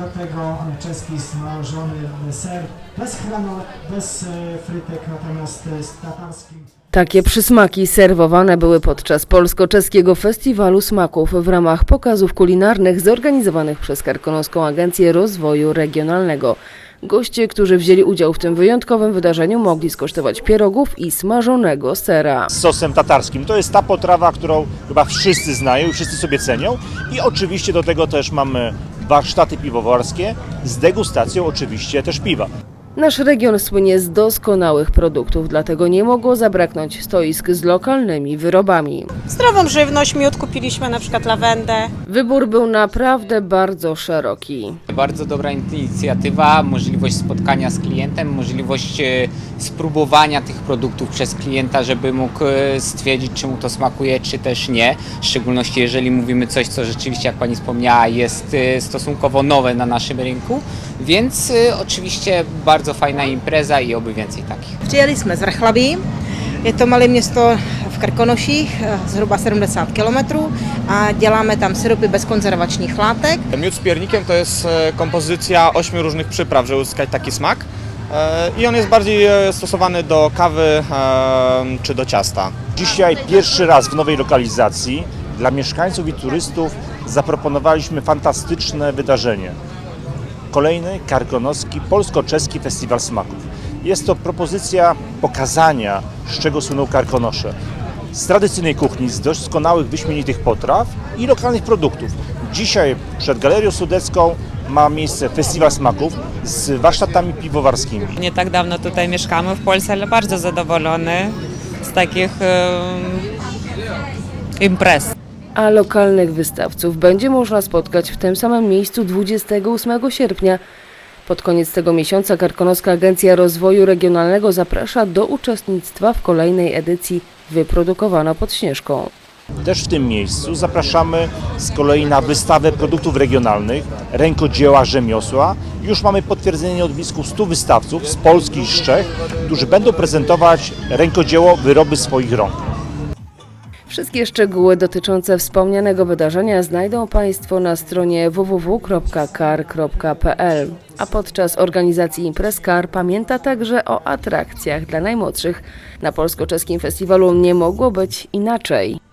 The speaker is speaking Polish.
do tego czeski smażony ser bez hranolek, bez e, frytek, natomiast e, z tatarskim. Takie przysmaki serwowane były podczas polsko-czeskiego festiwalu smaków w ramach pokazów kulinarnych zorganizowanych przez Karkonoską Agencję Rozwoju Regionalnego. Goście, którzy wzięli udział w tym wyjątkowym wydarzeniu, mogli skosztować pierogów i smażonego sera. z sosem tatarskim. To jest ta potrawa, którą chyba wszyscy znają i wszyscy sobie cenią. I oczywiście do tego też mamy warsztaty piwowarskie z degustacją oczywiście też piwa. Nasz region słynie z doskonałych produktów, dlatego nie mogło zabraknąć stoisk z lokalnymi wyrobami. Zdrową żywność, miód kupiliśmy, na przykład lawendę. Wybór był naprawdę bardzo szeroki. Bardzo dobra inicjatywa, możliwość spotkania z klientem, możliwość e, spróbowania tych produktów przez klienta, żeby mógł e, stwierdzić, czy mu to smakuje, czy też nie. W szczególności jeżeli mówimy coś, co rzeczywiście, jak Pani wspomniała, jest e, stosunkowo nowe na naszym rynku. Więc e, oczywiście bardzo fajna impreza i oby więcej takich. Přijeli jsme z Vrchlabí, je to malé město v Krkonoších, zhruba 70 km a děláme tam syrupy bez konzervačních látek. Miód z piernikiem to jest e, kompozycja ośmiu różnych przypraw, żeby uzyskać taki smak. E, I on jest bardziej e, stosowany do kawy e, czy do ciasta. Dzisiaj pierwszy raz w nowej lokalizacji dla mieszkańców i turystów zaproponowaliśmy fantastyczne wydarzenie. Kolejny karkonoski polsko-czeski festiwal smaków. Jest to propozycja pokazania, z czego słyną karkonosze. Z tradycyjnej kuchni, z doskonałych, wyśmienitych potraw i lokalnych produktów. Dzisiaj przed Galerią Sudecką ma miejsce festiwal smaków z warsztatami piwowarskimi. Nie tak dawno tutaj mieszkamy w Polsce, ale bardzo zadowolony z takich em, imprez. A lokalnych wystawców będzie można spotkać w tym samym miejscu 28 sierpnia. Pod koniec tego miesiąca Karkonoska Agencja Rozwoju Regionalnego zaprasza do uczestnictwa w kolejnej edycji Wyprodukowano pod Śnieżką. Też w tym miejscu zapraszamy z kolei na wystawę produktów regionalnych, rękodzieła, rzemiosła. Już mamy potwierdzenie od blisko 100 wystawców z Polski i z Czech, którzy będą prezentować rękodzieło, wyroby swoich rąk. Wszystkie szczegóły dotyczące wspomnianego wydarzenia znajdą Państwo na stronie www.kar.pl. A podczas organizacji imprez KAR pamięta także o atrakcjach dla najmłodszych. Na polsko-czeskim festiwalu nie mogło być inaczej.